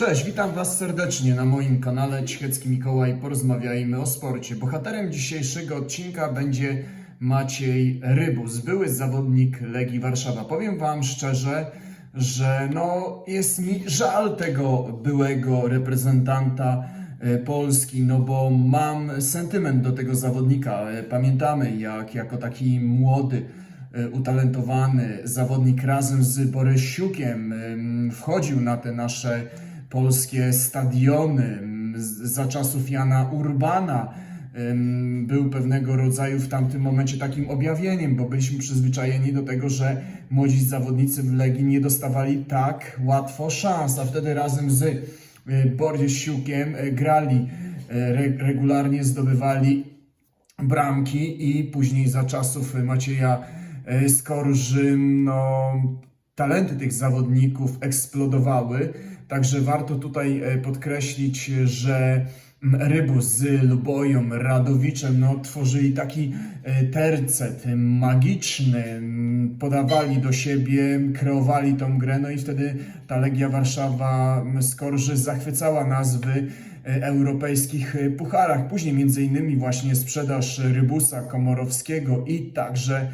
Cześć, witam Was serdecznie na moim kanale Ćwiecki Mikołaj. Porozmawiajmy o sporcie. Bohaterem dzisiejszego odcinka będzie Maciej Rybus, były zawodnik Legii Warszawa. Powiem Wam szczerze, że no, jest mi żal tego byłego reprezentanta e, Polski, no bo mam sentyment do tego zawodnika. E, Pamiętamy, jak jako taki młody, e, utalentowany zawodnik razem z Borysiukiem em, wchodził na te nasze polskie stadiony za czasów Jana Urbana. Był pewnego rodzaju w tamtym momencie takim objawieniem, bo byliśmy przyzwyczajeni do tego, że młodzi zawodnicy w Legii nie dostawali tak łatwo szans, a wtedy razem z e, Borysiukiem e, grali, e, re- regularnie zdobywali bramki i później za czasów Macieja Skorży no, talenty tych zawodników eksplodowały. Także warto tutaj e, podkreślić, że mm, Rybus z Luboją, Radowiczem no, tworzyli taki e, tercet magiczny, mm, podawali do siebie, kreowali tą grę, no i wtedy ta Legia Warszawa mm, Skorży zachwycała nazwy e, europejskich pucharach. Później między innymi właśnie sprzedaż Rybusa Komorowskiego i także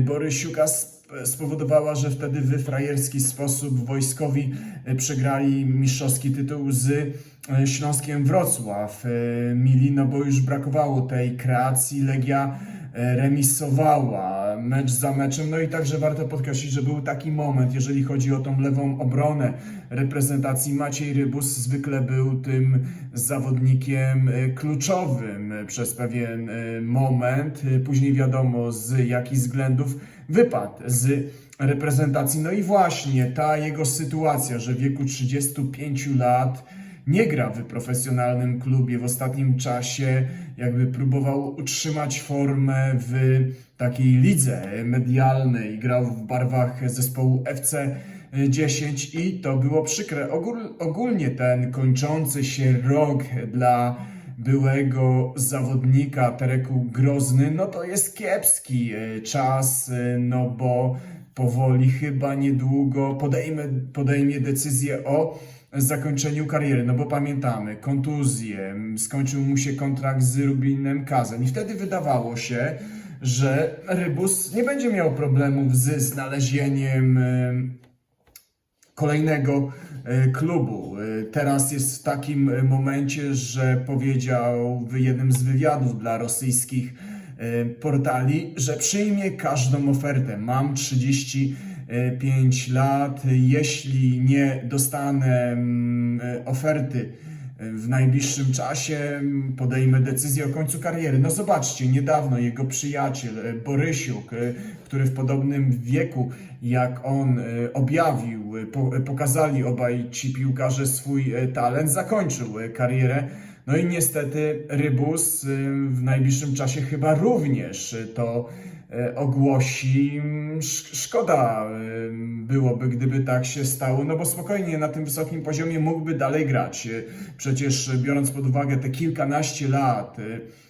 Borysiuka sp- spowodowała, że wtedy w frajerski sposób wojskowi e, przegrali mistrzowski tytuł z e, Śląskiem Wrocław. E, Mili, no bo już brakowało tej kreacji, Legia remisowała mecz za meczem. No i także warto podkreślić, że był taki moment, jeżeli chodzi o tą lewą obronę reprezentacji. Maciej Rybus zwykle był tym zawodnikiem e, kluczowym e, przez pewien e, moment. E, Później wiadomo z jakich względów wypadł z reprezentacji. No i właśnie ta jego sytuacja, że w wieku 35 lat nie gra w profesjonalnym klubie w ostatnim czasie, jakby próbował utrzymać formę w takiej lidze medialnej, grał w barwach zespołu FC 10 i to było przykre. Ogól, ogólnie ten kończący się rok dla byłego zawodnika Tereku Grozny, no to jest kiepski e, czas, e, no bo powoli chyba niedługo podejmie, podejmie decyzję o zakończeniu kariery, no bo pamiętamy, kontuzję, skończył mu się kontrakt z Rubinem Kazan i wtedy wydawało się, że Rybus nie będzie miał problemów z znalezieniem em, kolejnego e, klubu. E, Teraz jest w takim e, momencie, że powiedział w jednym z wywiadów dla rosyjskich e, portali, że przyjmie każdą ofertę. Mam 35 lat, jeśli nie dostanę mm, e, oferty w najbliższym czasie podejmę decyzję o końcu kariery. No zobaczcie, niedawno jego przyjaciel e, Borysiuk, e, który w podobnym wieku jak on e, objawił, e, po- e, pokazali obaj ci piłkarze swój e, talent, zakończył e, karierę. No i niestety Rybus e, w najbliższym czasie chyba również e, to e, ogłosi. Sz- Szkoda e, byłoby, gdyby tak się stało, no bo spokojnie na tym wysokim poziomie mógłby dalej grać. E, Przecież e, biorąc pod uwagę te kilkanaście lat e,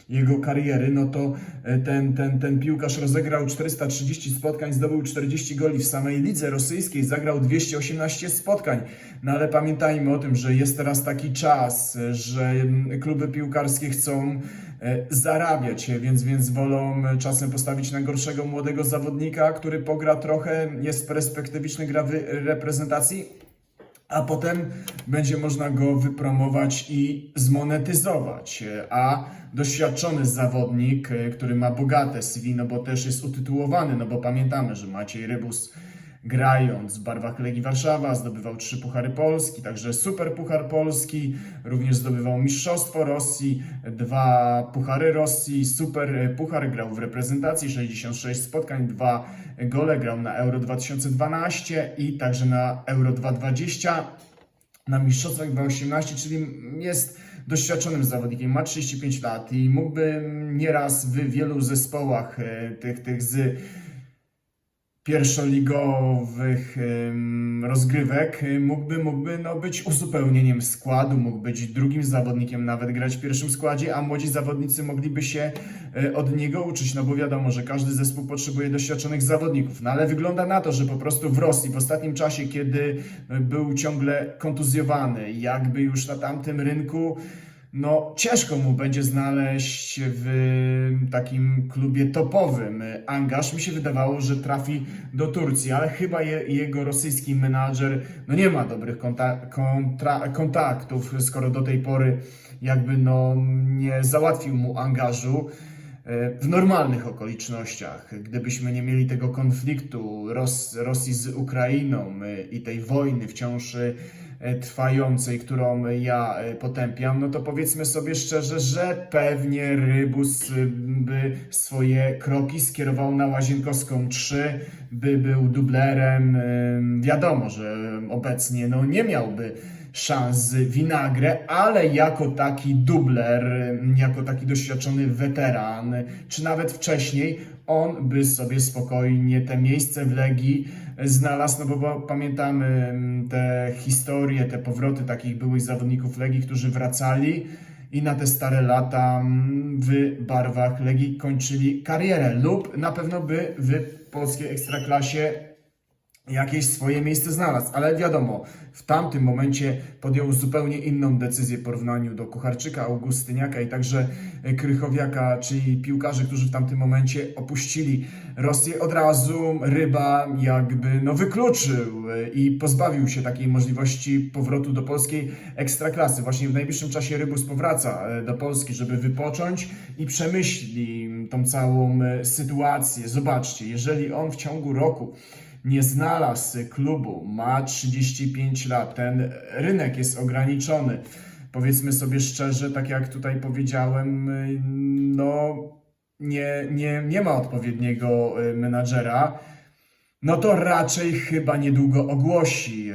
jego kariery, no to e, ten, ten, ten piłkarz rozegrał 430 spotkań, zdobył 40 goli w samej lidze rosyjskiej, zagrał 218 spotkań. No ale pamiętajmy o tym, że jest teraz taki czas, że mm, kluby piłkarskie chcą e, zarabiać, więc, więc wolą e, czasem postawić na gorszego młodego zawodnika, który pogra trochę, jest perspektywiczny, gra w reprezentacji, a potem będzie można go wypromować i zmonetyzować. A doświadczony zawodnik, który ma bogate CV, no bo też jest utytułowany, no bo pamiętamy, że Maciej Rybus grając w barwach Legii Warszawa zdobywał trzy Puchary Polski, także Super Puchar Polski, również zdobywał Mistrzostwo Rosji, dwa Puchary Rosji, Super Puchar, grał w reprezentacji, 66 spotkań, dwa gole, grał na Euro 2012 i także na Euro 2020 na Mistrzostwach 2018, czyli jest doświadczonym zawodnikiem, ma 35 lat i mógłby nieraz w wielu zespołach e, tych, tych z pierwszoligowych rozgrywek. Y, mógłby, mógłby no, być uzupełnieniem składu, mógł być drugim zawodnikiem, nawet grać w pierwszym składzie, a młodzi zawodnicy mogliby się y, od niego uczyć, no bo wiadomo, że każdy zespół potrzebuje doświadczonych zawodników, no ale wygląda na to, że po prostu w Rosji w ostatnim czasie, kiedy y, był ciągle kontuzjowany, jakby już na tamtym rynku no, ciężko mu będzie znaleźć w takim klubie topowym angaż. Mi się wydawało, że trafi do Turcji, ale chyba je, jego rosyjski menadżer no nie ma dobrych kontra, kontaktów, skoro do tej pory jakby no nie załatwił mu angażu e, w normalnych okolicznościach. Gdybyśmy nie mieli tego konfliktu Ros Rosji z Ukrainą e, i tej wojny wciąż e, trwającej, którą ja e, potępiam, no to powiedzmy sobie szczerze, że pewnie Rybus e, by swoje kroki skierował na Łazienkowską 3, by był dublerem. E, Wiadomo, że obecnie no, nie miałby szans Winagre, ale jako taki dubler, jako taki doświadczony weteran, czy nawet wcześniej, on by sobie spokojnie te miejsce w Legii znalazł, no bo, bo pamiętamy mm, te historie, te powroty takich byłych zawodników Legii, którzy wracali i na te stare lata mm, w barwach Legii kończyli karierę lub na pewno by w polskiej ekstraklasie jakieś swoje miejsce znalazł, ale wiadomo, w tamtym momencie podjął zupełnie inną decyzję w porównaniu do Kucharczyka, Augustyniaka i także Krychowiaka, czyli piłkarzy, którzy w tamtym momencie opuścili Rosję. Od razu Ryba jakby no wykluczył e, i pozbawił się takiej możliwości powrotu do polskiej ekstraklasy. Właśnie w najbliższym czasie Rybus powraca e, do Polski, żeby wypocząć i przemyśli tą całą e, sytuację. Zobaczcie, jeżeli on w ciągu roku nie znalazł klubu, ma 35 lat, ten rynek jest ograniczony. Powiedzmy sobie szczerze, tak jak tutaj powiedziałem, no nie, nie, nie ma odpowiedniego y, menadżera, no to raczej chyba niedługo ogłosi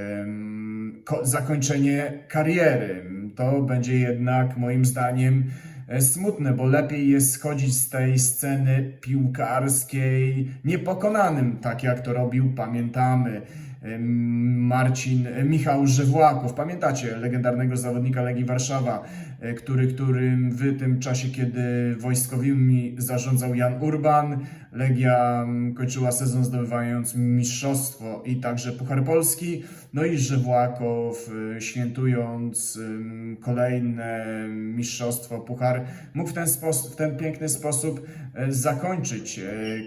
zakończenie kariery. To będzie jednak moim zdaniem smutne, bo lepiej jest schodzić z tej sceny piłkarskiej niepokonanym, tak jak to robił, pamiętamy, em, Marcin, e, Michał Żewłakow. Pamiętacie legendarnego zawodnika Legii Warszawa, e, który, którym w tym czasie, kiedy wojskowymi zarządzał Jan Urban, Legia mm, kończyła sezon zdobywając mistrzostwo i także Puchar Polski. No i Żewłakow, y, świętując ym, kolejne mistrzostwo, Puchar, mógł w ten, sposób, w ten piękny sposób y, zakończyć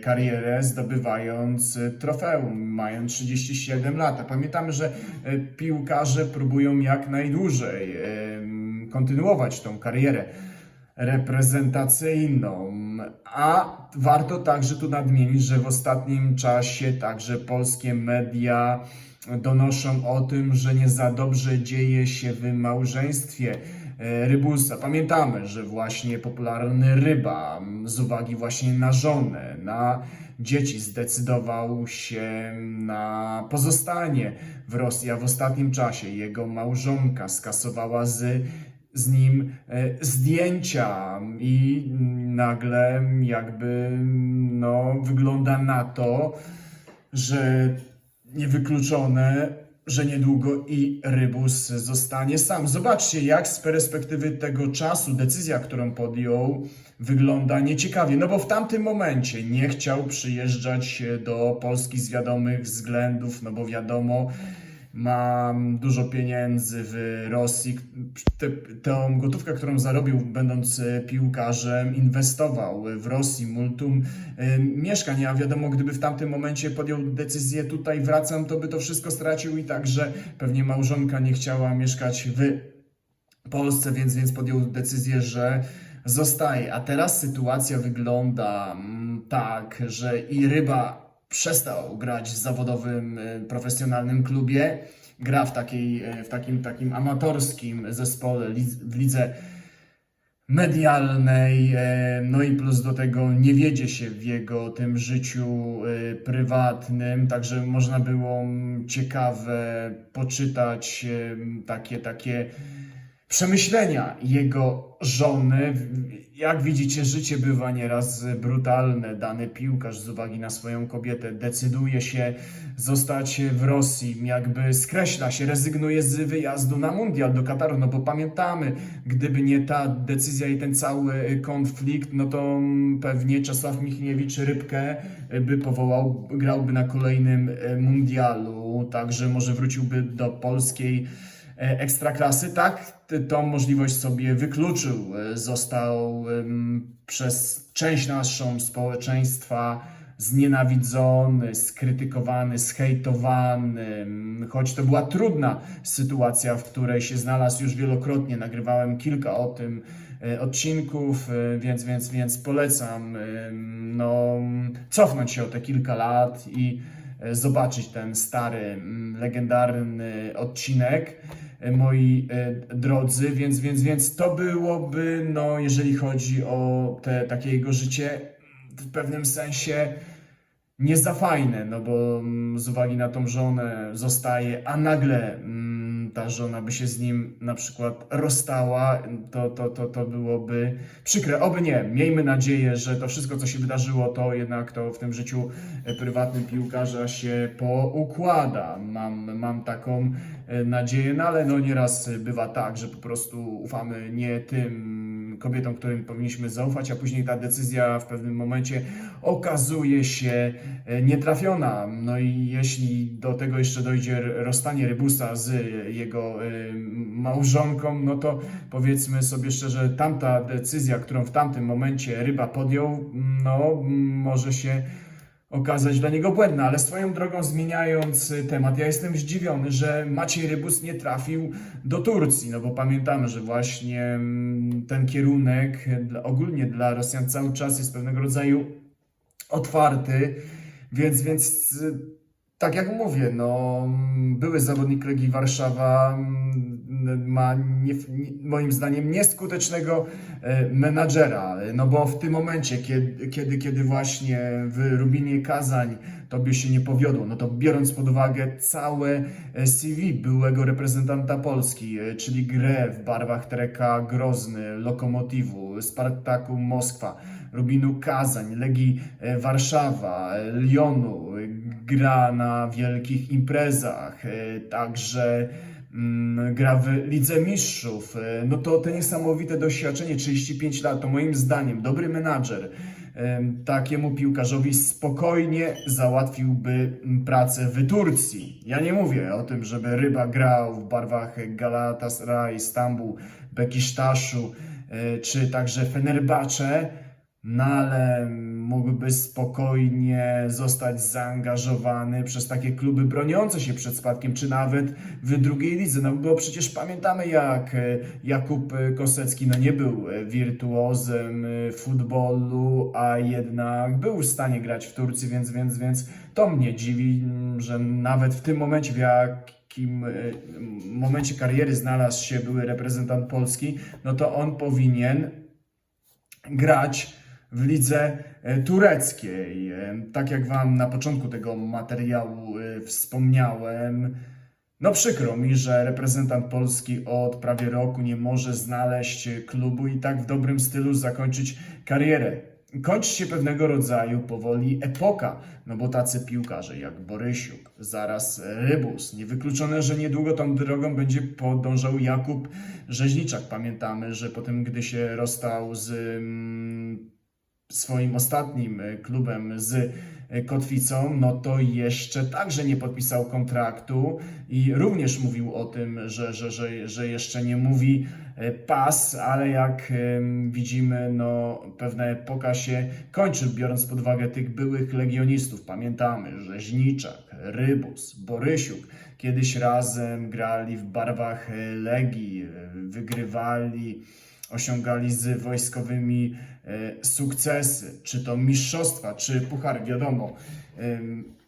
karierę, zdobywając trofeum, mając 37 lat. Pamiętamy, że piłkarze próbują jak najdłużej kontynuować tą karierę reprezentacyjną. A warto także tu nadmienić, że w ostatnim czasie także polskie media donoszą o tym, że nie za dobrze dzieje się w małżeństwie e, Rybusa. Pamiętamy, że właśnie popularny Ryba z uwagi właśnie na żonę, na dzieci zdecydował się na pozostanie w Rosji, a w ostatnim czasie jego małżonka skasowała z z nim e, zdjęcia i nagle jakby no, wygląda na to, że niewykluczone, że niedługo i Rybus zostanie sam. Zobaczcie, jak z perspektywy tego czasu decyzja, którą podjął, wygląda nieciekawie. No bo w tamtym momencie nie chciał przyjeżdżać do Polski z wiadomych względów, no bo wiadomo, mam dużo pieniędzy w Rosji. Te, gotówkę, którą zarobił będąc e, piłkarzem, inwestował w Rosji multum e, mieszkań. A wiadomo, gdyby w tamtym momencie podjął decyzję tutaj wracam, to by to wszystko stracił i także pewnie małżonka nie chciała mieszkać w Polsce, więc, więc podjął decyzję, że zostaje. A teraz sytuacja wygląda mm, tak, że i Ryba przestał grać w zawodowym, e, profesjonalnym klubie. Gra w, takiej, e, w takim, takim amatorskim zespole w lidze medialnej, e, no i plus do tego nie wiedzie się w jego tym życiu prywatnym, także można było mm, ciekawe poczytać takie, takie przemyślenia jego żony jak widzicie, życie bywa nieraz brutalne. Dany piłkarz z uwagi na swoją kobietę decyduje się zostać w Rosji, jakby skreśla się, rezygnuje z wyjazdu na mundial do Kataru, no bo pamiętamy, gdyby nie ta decyzja i ten cały konflikt, no to mm, pewnie Czesław Michniewicz Rybkę by powołał, grałby na kolejnym e, mundialu, także może wróciłby do polskiej ekstraklasy. Tak, tą możliwość sobie wykluczył. E, Został przez część naszą społeczeństwa znienawidzony, skrytykowany, zhejtowany, choć to była trudna sytuacja, w której się znalazł już wielokrotnie. Nagrywałem kilka o tym e, odcinków, e, więc, więc, więc polecam no, cofnąć się o te kilka lat i e, zobaczyć ten stary, mm, legendarny odcinek, e, moi e, drodzy, więc, więc, więc to byłoby, no, jeżeli chodzi o te takie jego życie, w pewnym sensie nie za fajne, no bo mm, z uwagi na tą żonę zostaje, a nagle mm, ta żona by się z nim na przykład rozstała, to, to, to, to byłoby przykre. Oby nie. Miejmy nadzieję, że to wszystko, co się wydarzyło, to jednak to w tym życiu e, prywatnym piłkarza się poukłada. Mam, mam taką e, nadzieję, no ale no nieraz bywa tak, że po prostu ufamy nie tym kobietom, którym powinniśmy zaufać, a później ta decyzja w pewnym momencie okazuje się e, nietrafiona. No i jeśli do tego jeszcze dojdzie rozstanie Rybusa z jego e, małżonką, no to powiedzmy sobie szczerze, tamta decyzja, którą w tamtym momencie Ryba podjął, no może się okazać dla niego błędna, ale swoją drogą zmieniając y, temat, ja jestem zdziwiony, że Maciej Rybus nie trafił do Turcji, no bo pamiętamy, że właśnie mm, ten kierunek ogólnie dla Rosjan cały czas jest pewnego rodzaju otwarty, więc, więc y, tak jak mówię, no, mm, były zawodnik Legii Warszawa mm, ma nie, moim zdaniem nieskutecznego e, menadżera, no bo w tym momencie, kiedy, kiedy, kiedy właśnie w Rubinie Kazań to by się nie powiodło, no to biorąc pod uwagę całe e, CV byłego reprezentanta Polski, e, czyli grę w barwach Treka Grozny, Lokomotivu, Spartaku Moskwa, Rubinu Kazań, Legii Warszawa, Lyonu, gra na wielkich imprezach, także gra w Lidze Mistrzów. E, No to te niesamowite doświadczenie, 35 lat, to moim zdaniem dobry menadżer em, takiemu piłkarzowi spokojnie załatwiłby mm, pracę w Turcji. Ja nie mówię o tym, żeby Ryba grał w barwach Galatasaray, Stambuł, Bekisztaszu e, czy także Fenerbahce, no ale mógłby spokojnie zostać zaangażowany przez takie kluby broniące się przed spadkiem, czy nawet w drugiej lidze. No bo przecież pamiętamy, jak e, Jakub Kosecki no nie był e, wirtuozem e, futbolu, a jednak był w stanie grać w Turcji, więc, więc, więc to mnie dziwi, m, że nawet w tym momencie, w jakim e, momencie kariery znalazł się były reprezentant Polski, no to on powinien grać w lidze e, tureckiej. E, Tak jak Wam na początku tego materiału e, wspomniałem, no przykro mi, że reprezentant Polski od prawie roku nie może znaleźć klubu i tak w dobrym stylu zakończyć karierę. Kończy się pewnego rodzaju powoli epoka, no bo tacy piłkarze jak Borysiuk, zaraz Rybus, niewykluczone, że niedługo tą drogą będzie podążał Jakub Rzeźniczak. Pamiętamy, że po tym, gdy się rozstał z mm, swoim ostatnim e, klubem z e, Kotwicą, no to jeszcze także nie podpisał kontraktu i również mówił o tym, że, że, że, że jeszcze nie mówi e, pas, ale jak widzimy, no pewna epoka się kończy, biorąc pod uwagę tych byłych legionistów. Pamiętamy, że Żniczak, Rybus, Borysiuk kiedyś razem grali w barwach Legii, wygrywali osiągali z wojskowymi e, sukcesy, czy to mistrzostwa, czy puchar, wiadomo.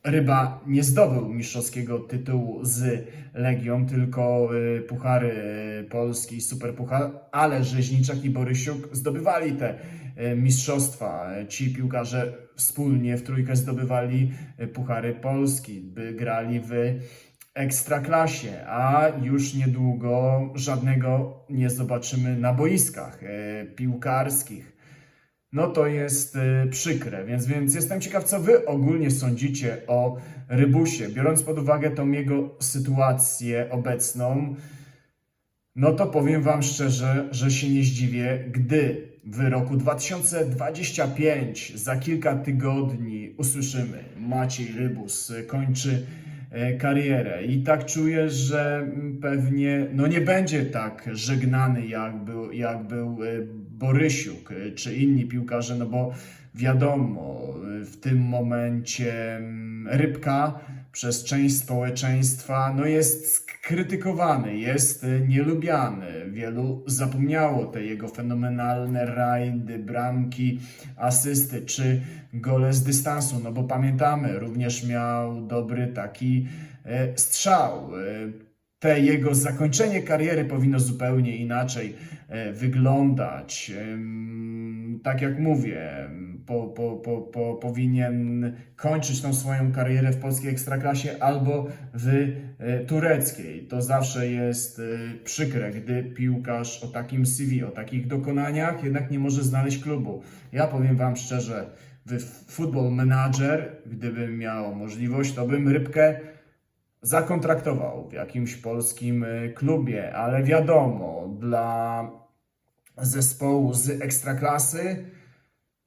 Ryba nie zdobył mistrzowskiego tytułu z Legią, tylko e, puchary e, Polski, superpuchar, ale Rzeźniczak i Borysiuk zdobywali te mistrzostwa. Ci piłkarze wspólnie w trójkę zdobywali puchary Polski, by grali w ekstraklasie, a już niedługo żadnego nie zobaczymy na boiskach e, piłkarskich. no to jest y, przykre. Więc, więc jestem ciekaw, co wy ogólnie sądzicie o Rybusie, biorąc pod uwagę tą jego sytuację obecną. No to powiem Wam szczerze, że się nie zdziwię, gdy w roku 2025 za kilka tygodni usłyszymy Maciej Rybus kończy e, karierę. I tak czuję, że mm, pewnie no nie będzie tak żegnany jak był, jak był e, Borysiuk e, czy inni piłkarze, no bo wiadomo, e, w tym momencie mm, Rybka przez część społeczeństwa no jest krytykowany, jest y, nielubiany. Wielu zapomniało te jego fenomenalne rajdy, bramki, asysty czy gole z dystansu, no bo pamiętamy, również miał dobry taki e, strzał. E, Te jego zakończenie kariery powinno zupełnie inaczej e, wyglądać. Tak jak mówię, po, po, po, po, powinien kończyć tą swoją karierę w polskiej ekstraklasie albo w e, tureckiej. To zawsze jest e, przykre, gdy piłkarz o takim CV, o takich dokonaniach jednak nie może znaleźć klubu. Ja powiem Wam szczerze, w Football Manager, gdybym miał możliwość, to bym rybkę zakontraktował w jakimś polskim e, klubie, ale wiadomo, dla zespołu z ekstraklasy,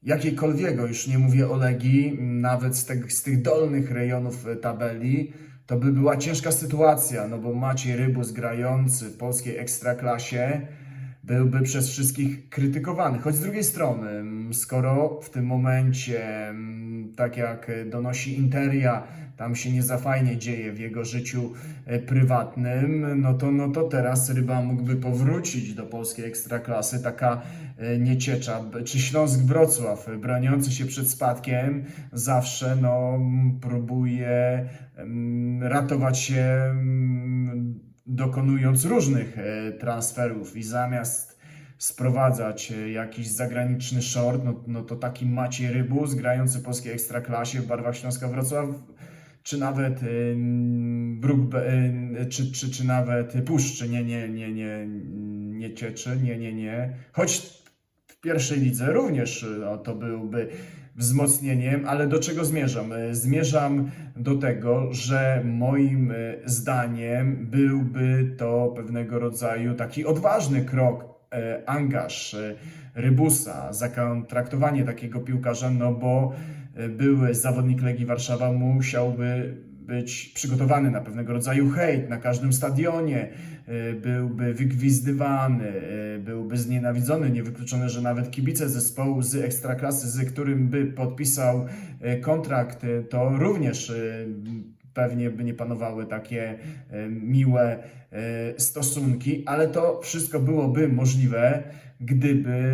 jakiejkolwiek, już nie mówię o Legii, nawet z, tych- z tych dolnych rejonów e, tabeli, to by była ciężka sytuacja, no bo Maciej Rybus grający w polskiej ekstraklasie byłby przez wszystkich krytykowany. Choć z drugiej strony, skoro w tym momencie, tak jak donosi Interia, tam się nie za fajnie dzieje w jego życiu e, prywatnym, no to, no to teraz Ryba mógłby powrócić do polskiej ekstraklasy, taka e, nieciecza, czy Śląsk Wrocław, e, broniący się przed spadkiem, zawsze no, próbuje ratować się dokonując różnych e, transferów i zamiast sprowadzać e, jakiś zagraniczny short, no, no to taki Maciej Rybus grający w polskiej ekstraklasie w barwach Śląska Wrocław, czy nawet ym, Bruk, czy, czy, czy nawet Puszczy, nie, nie, nie, nie, nie Cieczy, nie, nie, nie. Choć pierwszej lidze również y, no, to byłby wzmocnieniem, ale do czego zmierzam? Y, Zmierzam do tego, że moim y, zdaniem byłby to pewnego rodzaju taki odważny krok, angaż Rybusa, zakontraktowanie takiego piłkarza, no bo były zawodnik Legii Warszawa musiałby być przygotowany na pewnego rodzaju hejt na każdym stadionie, y, byłby wygwizdywany, y, byłby znienawidzony. Niewykluczone, że nawet kibice zespołu z ekstraklasy, z którym by podpisał y, kontrakt, to również pewnie by nie panowały takie y, miłe y, stosunki, ale to wszystko byłoby możliwe, gdyby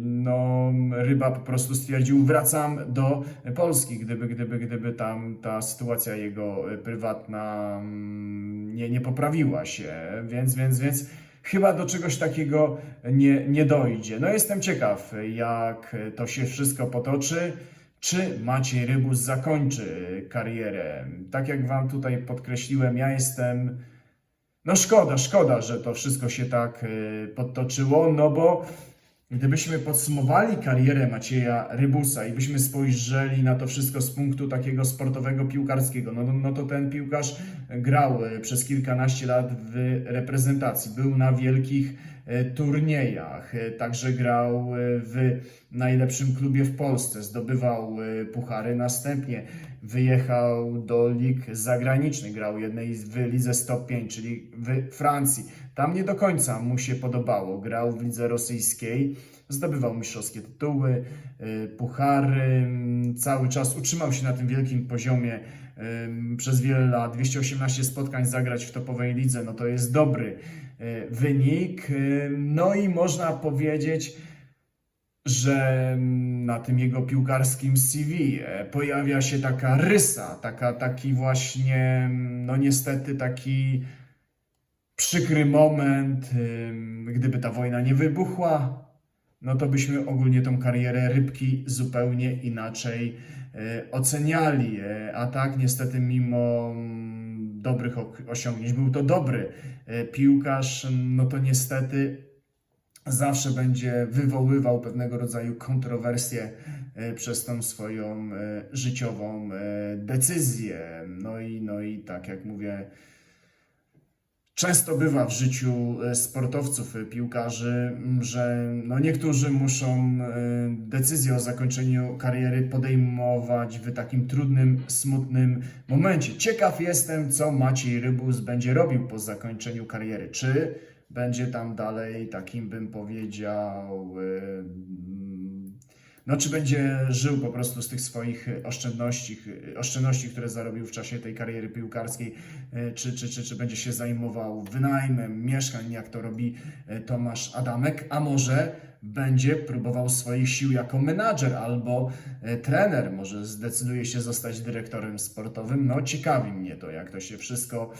no, Ryba po prostu stwierdził, wracam do Polski, gdyby, gdyby, gdyby tam ta sytuacja jego prywatna mm, nie, nie poprawiła się, więc, więc, więc chyba do czegoś takiego nie, nie dojdzie. No jestem ciekaw, jak to się wszystko potoczy. Czy Maciej Rybus zakończy karierę? Tak jak Wam tutaj podkreśliłem, ja jestem. No szkoda, szkoda, że to wszystko się tak y, podtoczyło, no bo gdybyśmy podsumowali karierę Macieja Rybusa i byśmy spojrzeli na to wszystko z punktu takiego sportowego, piłkarskiego, no, no to ten piłkarz grał y, przez kilkanaście lat w reprezentacji, był na wielkich y, turniejach, y, także grał w najlepszym klubie w Polsce, zdobywał puchary, następnie wyjechał do lig zagranicznych, grał jednej w lidze Stop 5, czyli w Francji. Tam nie do końca mu się podobało. Grał w lidze rosyjskiej, zdobywał mistrzowskie tytuły, y, puchary, mm, cały czas utrzymał się na tym wielkim poziomie przez wiele lat. 218 spotkań zagrać w topowej lidze, no to jest dobry y, wynik. No i można powiedzieć, że na tym jego piłkarskim CV e, pojawia się taka rysa, taka, taki właśnie, no niestety taki przykry moment, gdyby ta wojna nie wybuchła, no to byśmy ogólnie tą karierę rybki zupełnie inaczej e, oceniali. E, A tak niestety mimo mm, dobrych osiągnięć, był to dobry e, piłkarz, no to niestety zawsze będzie wywoływał pewnego rodzaju kontrowersje przez tą swoją życiową decyzję. No i, no i tak jak mówię, Często bywa w życiu e, sportowców, e, piłkarzy, że no niektórzy muszą e, decyzję o zakończeniu kariery podejmować w takim trudnym, smutnym momencie. Ciekaw jestem, co Maciej Rybus będzie robił po zakończeniu kariery. Czy będzie tam dalej takim, bym powiedział, no, czy będzie żył po prostu z tych swoich oszczędności, oszczędności, które zarobił w czasie tej kariery piłkarskiej, e, czy, czy, czy, czy będzie się zajmował wynajmem mieszkań, jak to robi Tomasz Adamek, a może będzie próbował swoich sił jako menadżer albo trener, może zdecyduje się zostać dyrektorem sportowym. No, ciekawi mnie to, jak to się wszystko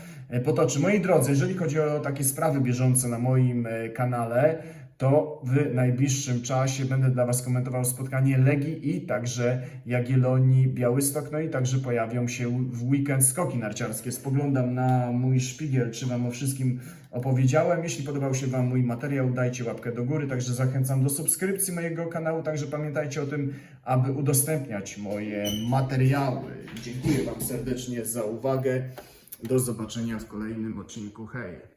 potoczy. Moi drodzy, jeżeli chodzi o takie sprawy bieżące na moim kanale, to w najbliższym czasie będę dla Was komentował spotkanie Legii i także Jagiellonii Białystok. No i także pojawią się w weekend skoki narciarskie. Spoglądam na mój szpigiel, czy Wam o wszystkim opowiedziałem. Jeśli podobał się Wam mój materiał, dajcie łapkę do góry. Także zachęcam do subskrypcji mojego kanału. Także pamiętajcie o tym, aby udostępniać moje materiały. Dziękuję Wam serdecznie za uwagę. Do zobaczenia w kolejnym odcinku. Hej!